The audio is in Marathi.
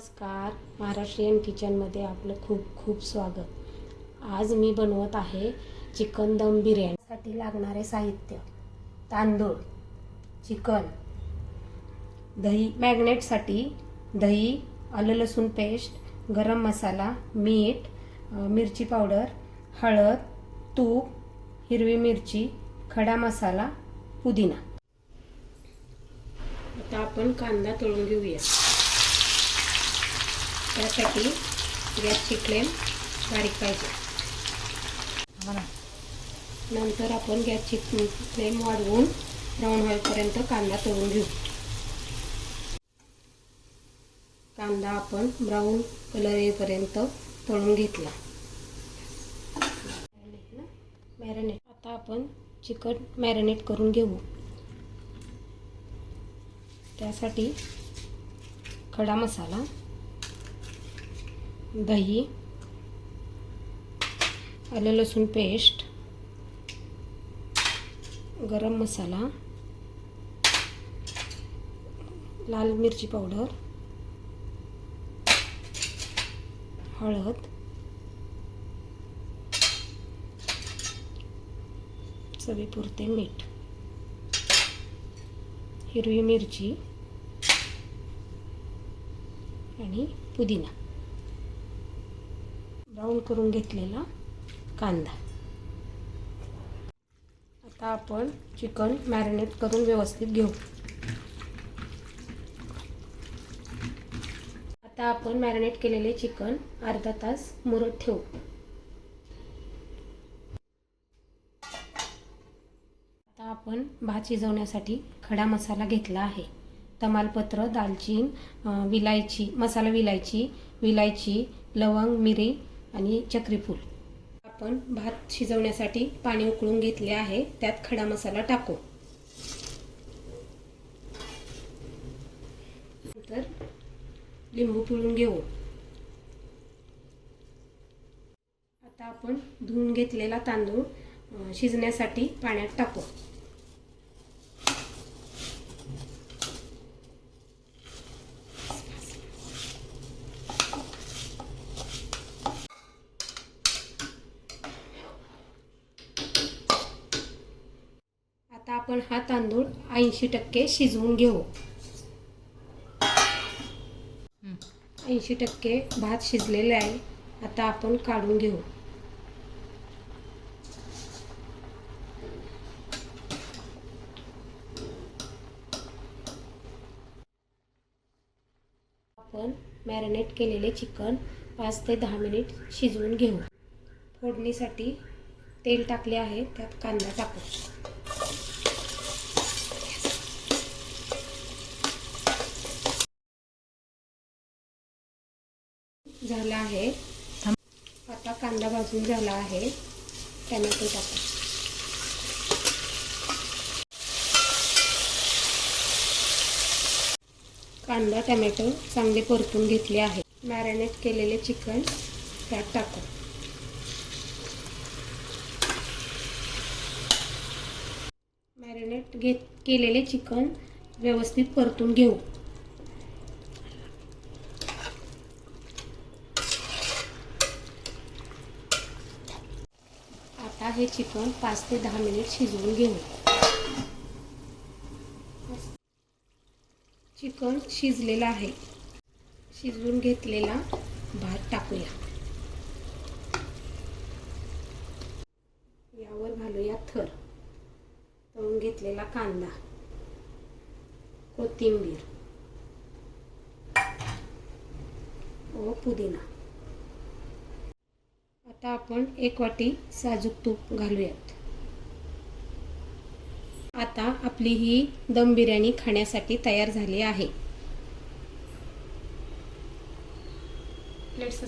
नमस्कार. महाराष्ट्रीयन किचनमध्ये आपलं खूप खूप स्वागत. आज मी बनवत आहे चिकन दम बिर्याणीसाठी लागणारे साहित्य. तांदूळ चिकन दही मॅग्नेटसाठी दही आलं लसूण पेस्ट गरम मसाला मीठ मिरची पावडर हळद तूप हिरवी मिरची खडा मसाला पुदिना. आता आपण कांदा तळून घेऊया. त्यासाठी गॅसची फ्लेम बारीक पाहिजे. नंतर आपण गॅसची फ्लेम वाढवून ब्राऊन होईपर्यंत कांदा तळून घेऊ. कांदा आपण ब्राऊन कलर येईपर्यंत तळून घेतला. मॅरिनेट. आता आपण चिकन मॅरिनेट करून घेऊ. त्यासाठी खडा मसाला दही आलं लसूण पेस्ट गरम मसाला लाल मिरची पावडर हळद चवीपुरते मीठ हिरवी मिरची आणि पुदिना. ब्राऊन करून घेतलेला कांदा. आता आपण चिकन मॅरिनेट करून व्यवस्थित घेऊ. आता आपण मॅरिनेट केलेले चिकन अर्धा तास मुरत ठेवू. आता आपण भात शिजवण्यासाठी खडा मसाला घेतला आहे. तमालपत्र दालचीन विलायची मसाला विलायची विलायची लवंग मिरी आणि चक्रीफूल. आपण भात शिजवण्यासाठी पाणी उकळून घेतले आहे त्यात खडा मसाला टाकू. नंतर लिंबू पिळून घेऊ. आता आपण धुवून घेतलेला तांदूळ शिजण्यासाठी पाण्यात टाकू आता आपण हा तांदूळ ऐंशी टक्के शिजवून घेऊ. ऐंशी टक्के भात शिजलेले आहे. आता आपण काढून घेऊ. आपण मॅरिनेट केलेले चिकन पाच ते दहा मिनिट शिजवून घेऊ. फोडणीसाठी तेल टाकले आहे त्यात कांदा टाकू. झाला आहे. आता कांदा भाजून झाला आहे. टॅमॅटो टाकू. कांदा टॅमॅटो चांगले परतून घेतले आहे. मॅरिनेट केलेले चिकन त्यात टाकू. मॅरिनेट घेत केलेले चिकन व्यवस्थित परतून घेऊ आता हे चिकन पाच ते दहा मिनिट शिजवून घेऊ चिकन शिजलेलं आहे. शिजवून घेतलेला भात टाकूया. यावर घालूया थर. तळून घेतलेला कांदा. कोथिंबीर. व पुदिना. आता आपण एक वाटी साजूक तूप घालूयात. आता आपली ही दम बिर्याणी खाण्यासाठी तयार झाली आहे. प्लेट्स